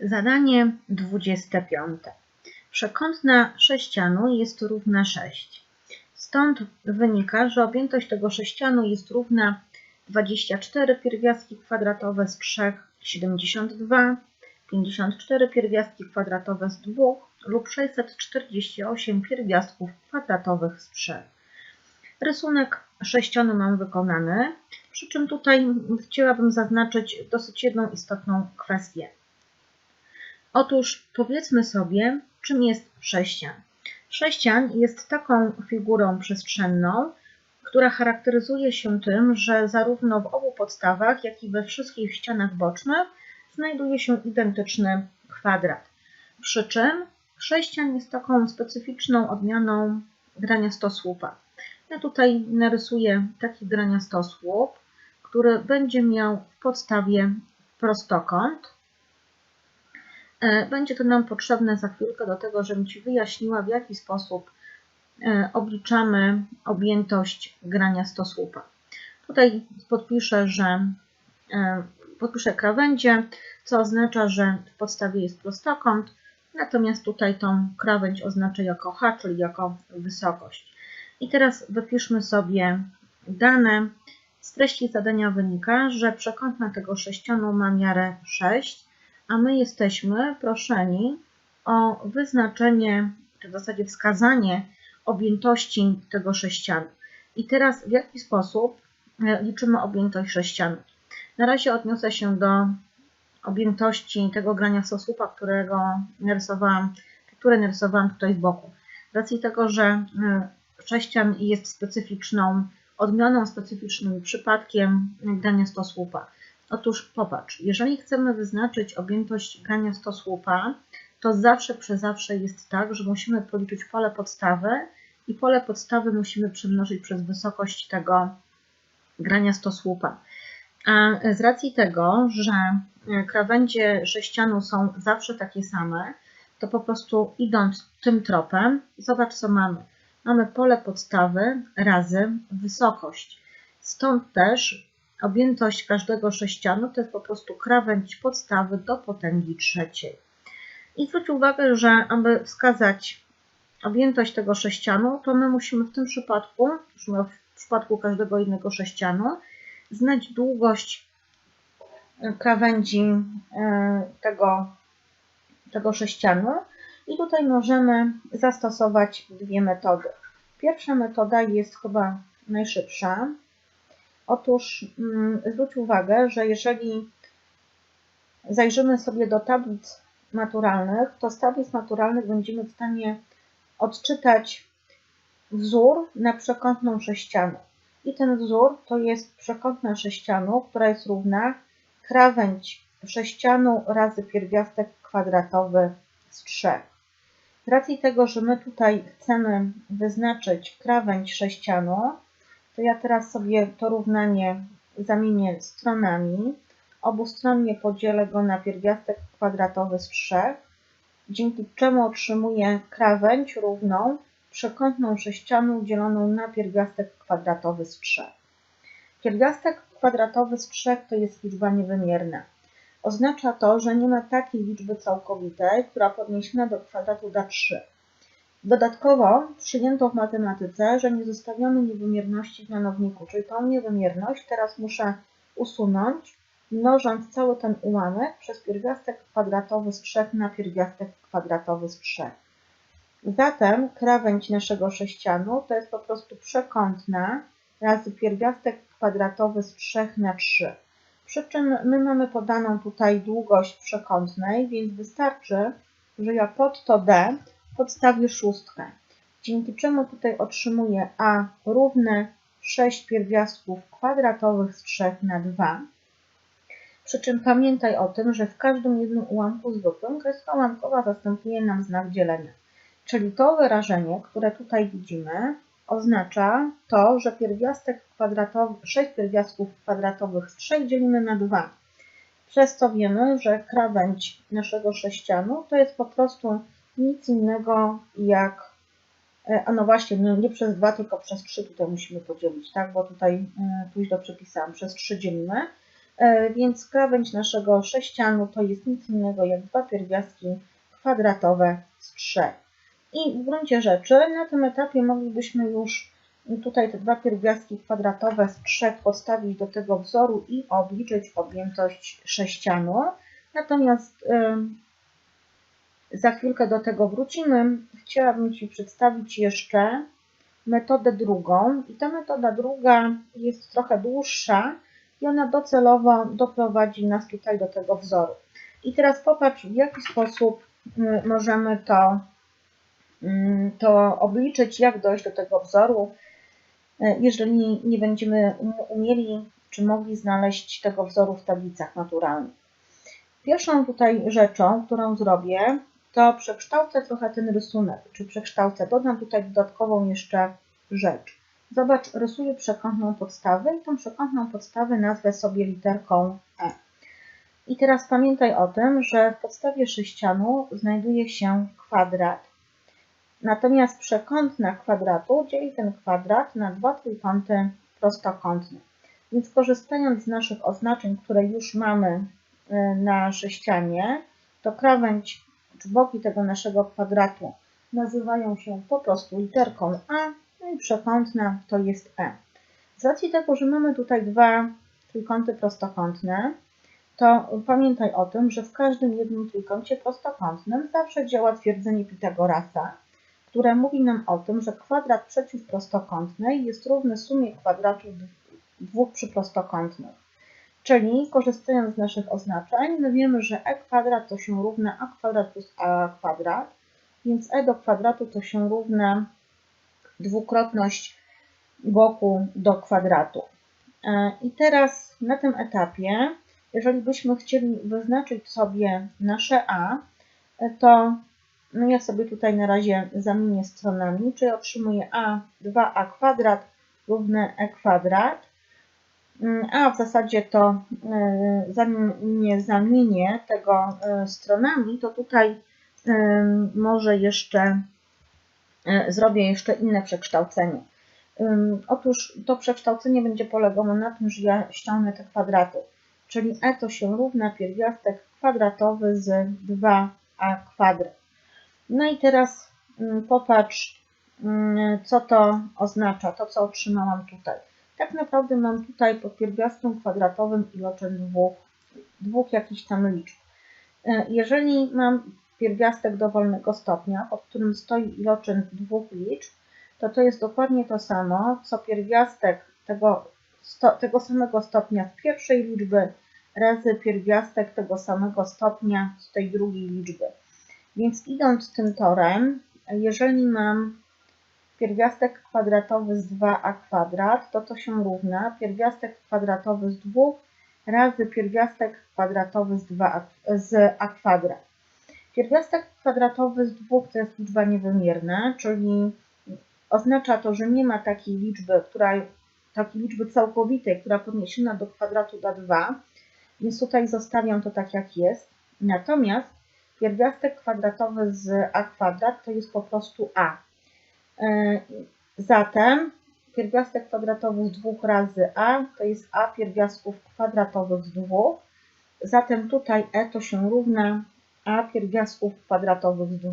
Zadanie 25. Przekątna sześcianu jest równa 6. Stąd wynika, że objętość tego sześcianu jest równa 24 pierwiastki kwadratowe z 3, 72, 54 pierwiastki kwadratowe z 2 lub 648 pierwiastków kwadratowych z 3. Rysunek sześcianu mam wykonany, przy czym tutaj chciałabym zaznaczyć dosyć jedną istotną kwestię. Otóż powiedzmy sobie, czym jest sześcian. Sześcian jest taką figurą przestrzenną, która charakteryzuje się tym, że zarówno w obu podstawach, jak i we wszystkich ścianach bocznych znajduje się identyczny kwadrat. Przy czym sześcian jest taką specyficzną odmianą grania stosłupa. Ja tutaj narysuję taki grania stosłup, który będzie miał w podstawie prostokąt. E, będzie to nam potrzebne za chwilkę do tego, żebym Ci wyjaśniła, w jaki sposób e, obliczamy objętość grania stosłupa. Tutaj podpiszę, że e, podpiszę krawędzie, co oznacza, że w podstawie jest prostokąt, natomiast tutaj tą krawędź oznaczę jako h, czyli jako wysokość. I teraz wypiszmy sobie dane. Z treści zadania wynika, że przekątna tego sześcianu ma miarę 6, a my jesteśmy proszeni o wyznaczenie, czy w zasadzie wskazanie objętości tego sześcianu. I teraz w jaki sposób e, liczymy objętość sześcianu? Na razie odniosę się do objętości tego grania sosłupa, którego narysowałam, które narysowałam tutaj z boku. Z racji tego, że e, sześcian jest specyficzną odmianą, specyficznym przypadkiem grania stosłupa. Otóż popatrz, jeżeli chcemy wyznaczyć objętość grania stosłupa, to zawsze przy zawsze jest tak, że musimy policzyć pole podstawy i pole podstawy musimy przemnożyć przez wysokość tego grania stosłupa. A z racji tego, że krawędzie sześcianu są zawsze takie same, to po prostu idąc tym tropem, zobacz co mamy. Mamy pole podstawy razy wysokość. Stąd też objętość każdego sześcianu to jest po prostu krawędź podstawy do potęgi trzeciej. I zwróć uwagę, że aby wskazać objętość tego sześcianu, to my musimy w tym przypadku, w przypadku każdego innego sześcianu, znać długość krawędzi e, tego, tego sześcianu. I tutaj możemy zastosować dwie metody. Pierwsza metoda jest chyba najszybsza. Otóż mm, zwróć uwagę, że jeżeli zajrzymy sobie do tablic naturalnych, to z tablic naturalnych będziemy w stanie odczytać wzór na przekątną sześcianu. I ten wzór to jest przekątna sześcianu, która jest równa krawędź sześcianu razy pierwiastek kwadratowy z 3. Z racji tego, że my tutaj chcemy wyznaczyć krawędź sześcianu, to ja teraz sobie to równanie zamienię stronami. Obustronnie podzielę go na pierwiastek kwadratowy z 3, dzięki czemu otrzymuję krawędź równą przekątną sześcianą dzieloną na pierwiastek kwadratowy z 3. Pierwiastek kwadratowy z 3 to jest liczba niewymierna. Oznacza to, że nie ma takiej liczby całkowitej, która podniesiona do kwadratu da 3. Dodatkowo przyjęto w matematyce, że nie zostawiono niewymierności w mianowniku, czyli tą niewymierność teraz muszę usunąć, mnożąc cały ten ułamek przez pierwiastek kwadratowy z 3 na pierwiastek kwadratowy z 3. Zatem krawędź naszego sześcianu to jest po prostu przekątna razy pierwiastek kwadratowy z 3 na 3. Przy czym my mamy podaną tutaj długość przekątnej, więc wystarczy, że ja pod to d podstawię szóstkę. Dzięki czemu tutaj otrzymuję a równe 6 pierwiastków kwadratowych z 3 na 2. Przy czym pamiętaj o tym, że w każdym jednym ułamku zwykłym kreska ułamkowa zastępuje nam znak dzielenia. Czyli to wyrażenie, które tutaj widzimy, oznacza to, że pierwiastek kwadratowy, 6 pierwiastków kwadratowych z 3 dzielimy na 2. Przez co wiemy, że krawędź naszego sześcianu to jest po prostu nic innego jak, e, a no właśnie, nie, nie przez 2, tylko przez 3 tutaj musimy podzielić, tak? Bo tutaj tu źle przepisałam, przez 3 dzielimy. E, więc krawędź naszego sześcianu to jest nic innego jak dwa pierwiastki kwadratowe z trzech. I w gruncie rzeczy na tym etapie moglibyśmy już tutaj te dwa pierwiastki kwadratowe z trzech podstawić do tego wzoru i obliczyć objętość sześcianu. Natomiast za chwilkę do tego wrócimy. Chciałabym Ci przedstawić jeszcze metodę drugą. I ta metoda druga jest trochę dłuższa i ona docelowo doprowadzi nas tutaj do tego wzoru. I teraz popatrz, w jaki sposób y, możemy to, y, to obliczyć, jak dojść do tego wzoru, y, jeżeli nie będziemy umieli czy mogli znaleźć tego wzoru w tablicach naturalnych. Pierwszą tutaj rzeczą, którą zrobię, to przekształcę trochę ten rysunek, czy przekształcę, dodam tutaj dodatkową jeszcze rzecz. Zobacz, rysuję przekątną podstawę i tą przekątną podstawę nazwę sobie literką E. I teraz pamiętaj o tym, że w podstawie sześcianu znajduje się kwadrat. Natomiast przekątna kwadratu dzieli ten kwadrat na dwa trójkąty prostokątne. Więc korzystając z naszych oznaczeń, które już mamy e, na sześcianie, to krawędź boki tego naszego kwadratu nazywają się po prostu literką A, i przekątna to jest E. Z racji tego, że mamy tutaj dwa trójkąty prostokątne, to pamiętaj o tym, że w każdym jednym trójkącie prostokątnym zawsze działa twierdzenie Pitagorasa, które mówi nam o tym, że kwadrat przeciwprostokątnej jest równy sumie kwadratów dwóch przyprostokątnych. Czyli korzystając z naszych oznaczeń, my wiemy, że e kwadrat to się równa a kwadrat plus a kwadrat, więc e do kwadratu to się równa dwukrotność boku do kwadratu. E, I teraz na tym etapie, jeżeli byśmy chcieli wyznaczyć sobie nasze a, e, to no ja sobie tutaj na razie zamienię stronami, czyli otrzymuję a 2a kwadrat równe e kwadrat a w zasadzie to e, zanim nie zamienię tego e, stronami, to tutaj e, może jeszcze zrobię jeszcze inne przekształcenie. Otóż to przekształcenie będzie polegało na tym, że ja ściągnę te kwadraty, czyli e to się równa pierwiastek kwadratowy z 2a kwadrat. No i teraz mm, popatrz, mm, co to oznacza, to co otrzymałam tutaj. Tak naprawdę mam tutaj pod pierwiastkiem kwadratowym iloczyn dwóch, dwóch jakichś tam liczb. E, jeżeli mam pierwiastek dowolnego stopnia, pod którym stoi iloczyn dwóch liczb, to to jest dokładnie to samo, co pierwiastek tego, sto, tego samego stopnia z pierwszej liczby razy pierwiastek tego samego stopnia z tej drugiej liczby. Więc idąc tym torem, jeżeli mam pierwiastek kwadratowy z 2a kwadrat, to to się równa pierwiastek kwadratowy z 2 razy pierwiastek kwadratowy z, 2a, z a kwadrat. Pierwiastek kwadratowy z 2 to jest liczba niewymierna, czyli oznacza to, że nie ma takiej liczby, która, takiej liczby całkowitej, która podniesiona do kwadratu da 2, więc tutaj zostawiam to tak jak jest. Natomiast pierwiastek kwadratowy z a kwadrat to jest po prostu a. E, zatem pierwiastek kwadratowy z 2 razy a to jest a pierwiastków kwadratowych z 2. Zatem tutaj e to się równa a pierwiastków kwadratowych z 2.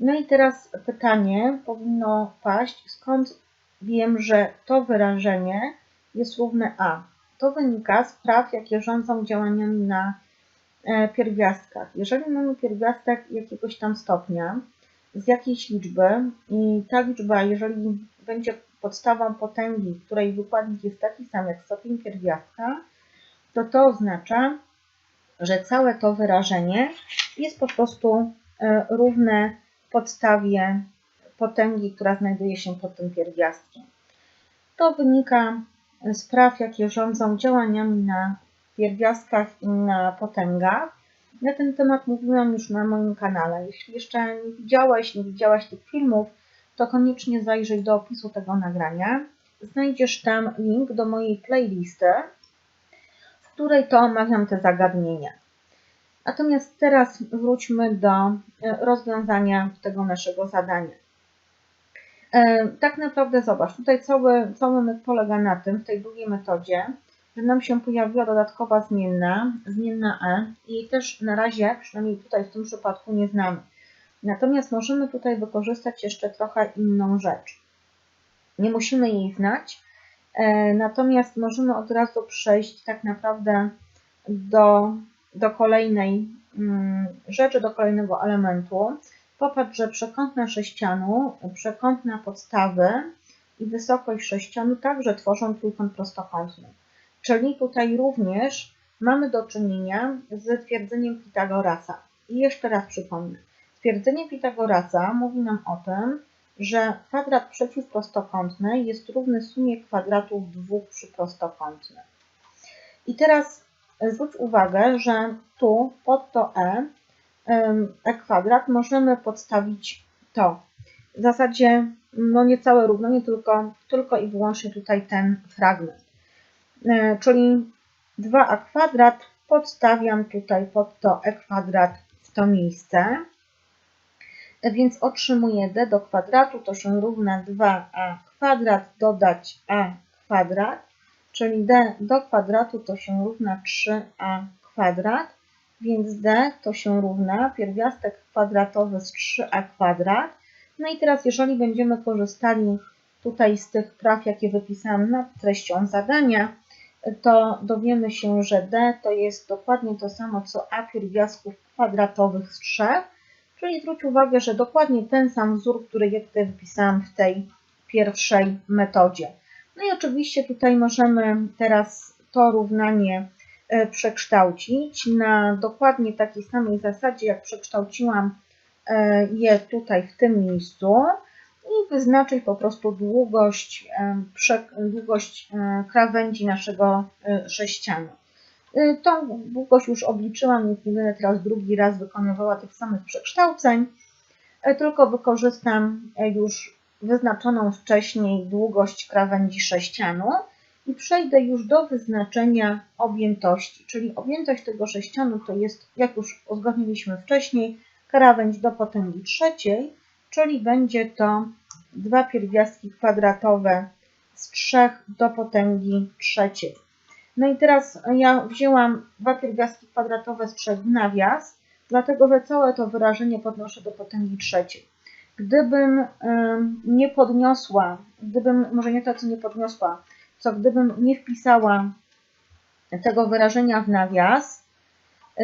No i teraz pytanie powinno paść, skąd wiem, że to wyrażenie jest równe a. To wynika z praw, jakie rządzą działaniami na e, pierwiastkach. Jeżeli mamy pierwiastek jakiegoś tam stopnia, z jakiejś liczby i ta liczba, jeżeli będzie podstawą potęgi, której wykładnik jest taki sam jak stopień pierwiastka, to to oznacza, że całe to wyrażenie jest po prostu e, równe podstawie potęgi, która znajduje się pod tym pierwiastkiem. To wynika z praw, jakie rządzą działaniami na pierwiastkach i na potęgach. Na ten temat mówiłam już na moim kanale. Jeśli jeszcze nie widziałeś, nie widziałaś tych filmów, to koniecznie zajrzyj do opisu tego nagrania. Znajdziesz tam link do mojej playlisty, w której to omawiam te zagadnienia. Natomiast teraz wróćmy do e, rozwiązania tego naszego zadania. E, tak naprawdę zobacz, tutaj cały, cały myk polega na tym, w tej drugiej metodzie, że nam się pojawiła dodatkowa zmienna, zmienna e i też na razie, przynajmniej tutaj w tym przypadku nie znamy. Natomiast możemy tutaj wykorzystać jeszcze trochę inną rzecz. Nie musimy jej znać, e, natomiast możemy od razu przejść tak naprawdę do, do kolejnej mm, rzeczy, do kolejnego elementu. Popatrz, że przekątna sześcianu, przekątna podstawy i wysokość sześcianu także tworzą trójkąt prostokątny. Czyli tutaj również mamy do czynienia z twierdzeniem Pitagorasa. I jeszcze raz przypomnę. Twierdzenie Pitagorasa mówi nam o tym, że kwadrat przeciwprostokątny jest równy sumie kwadratów dwóch przyprostokątnych. I teraz zwróć uwagę, że tu pod to e, e kwadrat możemy podstawić to. W zasadzie no niecałe równanie, tylko, tylko i wyłącznie tutaj ten fragment. E, czyli 2a kwadrat podstawiam tutaj pod to e kwadrat w to miejsce. Więc otrzymuję d do kwadratu, to się równa 2a kwadrat dodać a kwadrat, czyli d do kwadratu to się równa 3a kwadrat, więc d to się równa pierwiastek kwadratowy z 3a kwadrat. No i teraz jeżeli będziemy korzystali tutaj z tych praw, jakie wypisałam nad treścią zadania, to dowiemy się, że d to jest dokładnie to samo co a pierwiastków kwadratowych z 3, czyli zwróć uwagę, że dokładnie ten sam wzór, który ja tutaj wypisałam w tej pierwszej metodzie. No i oczywiście tutaj możemy teraz to równanie e, przekształcić na dokładnie takiej samej zasadzie, jak przekształciłam e, je tutaj w tym miejscu i wyznaczyć po prostu długość, długość e, krawędzi naszego e, sześcianu. E, tą długość już obliczyłam, więc nie będę teraz drugi raz wykonywała tych samych przekształceń, tylko wykorzystam już wyznaczoną wcześniej długość krawędzi sześcianu i przejdę już do wyznaczenia objętości, czyli objętość tego sześcianu to jest, jak już uzgodniliśmy wcześniej, krawędź do potęgi trzeciej, czyli będzie to dwa pierwiastki kwadratowe z 3 do potęgi trzeciej. No i teraz ja wzięłam dwa pierwiastki kwadratowe z 3 w nawias, dlatego że całe to wyrażenie podnoszę do potęgi trzeciej. Gdybym nie podniosła, gdybym, może nie to, co nie podniosła, co gdybym nie wpisała tego wyrażenia w nawias,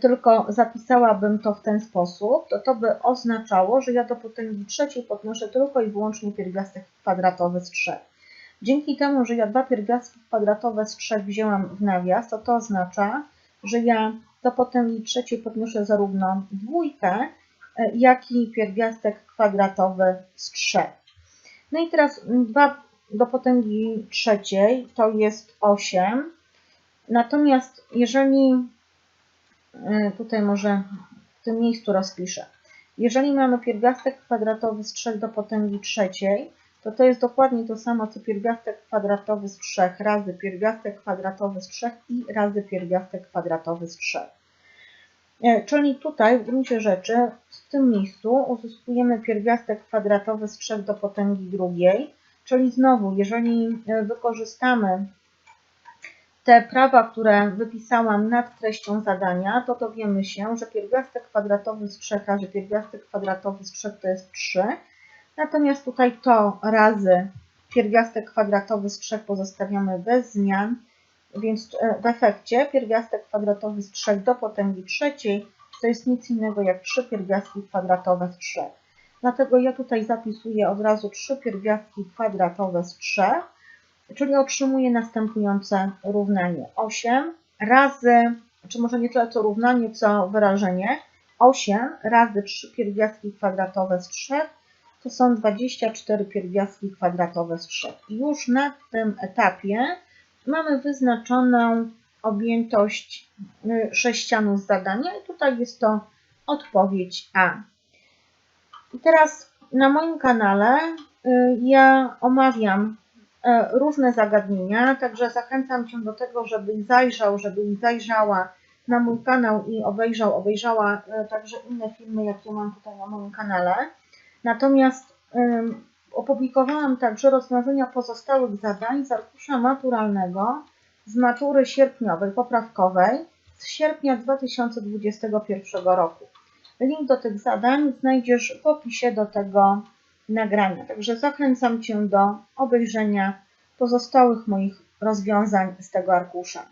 tylko zapisałabym to w ten sposób, to to by oznaczało, że ja do potęgi trzeciej podnoszę tylko i wyłącznie pierwiastek kwadratowy z 3. Dzięki temu, że ja dwa pierwiastki kwadratowe z 3 wzięłam w nawias, to to oznacza, że ja do potęgi trzeciej podnoszę zarówno dwójkę, e, jak i pierwiastek kwadratowy z 3. No i teraz 2 do potęgi trzeciej to jest 8. Natomiast jeżeli E, tutaj może w tym miejscu rozpiszę. Jeżeli mamy pierwiastek kwadratowy z 3 do potęgi trzeciej, to to jest dokładnie to samo, co pierwiastek kwadratowy z 3 razy pierwiastek kwadratowy z 3 i razy pierwiastek kwadratowy z 3. E, czyli tutaj w gruncie rzeczy w tym miejscu uzyskujemy pierwiastek kwadratowy z 3 do potęgi drugiej, czyli znowu, jeżeli e, wykorzystamy te prawa, które wypisałam nad treścią zadania, to dowiemy się, że pierwiastek kwadratowy z 3 razy pierwiastek kwadratowy z 3 to jest 3. Natomiast tutaj to razy pierwiastek kwadratowy z 3 pozostawiamy bez zmian, więc e, w efekcie pierwiastek kwadratowy z 3 do potęgi trzeciej to jest nic innego jak 3 pierwiastki kwadratowe z 3. Dlatego ja tutaj zapisuję od razu 3 pierwiastki kwadratowe z 3 czyli otrzymuję następujące równanie. 8 razy, czy może nie tyle co równanie, co wyrażenie, 8 razy 3 pierwiastki kwadratowe z 3 to są 24 pierwiastki kwadratowe z 3. I już na tym etapie mamy wyznaczoną objętość y, sześcianu zadania i tutaj jest to odpowiedź A. I teraz na moim kanale y, ja omawiam różne zagadnienia, także zachęcam Cię do tego, żebyś zajrzał, żebyś zajrzała na mój kanał i obejrzał, obejrzała e, także inne filmy, jakie mam tutaj na moim kanale. Natomiast opublikowałam także rozwiązania pozostałych zadań z arkusza maturalnego z matury sierpniowej, poprawkowej z sierpnia 2021 roku. Link do tych zadań znajdziesz w opisie do tego nagrania. Także zachęcam Cię do obejrzenia pozostałych moich rozwiązań z tego arkusza.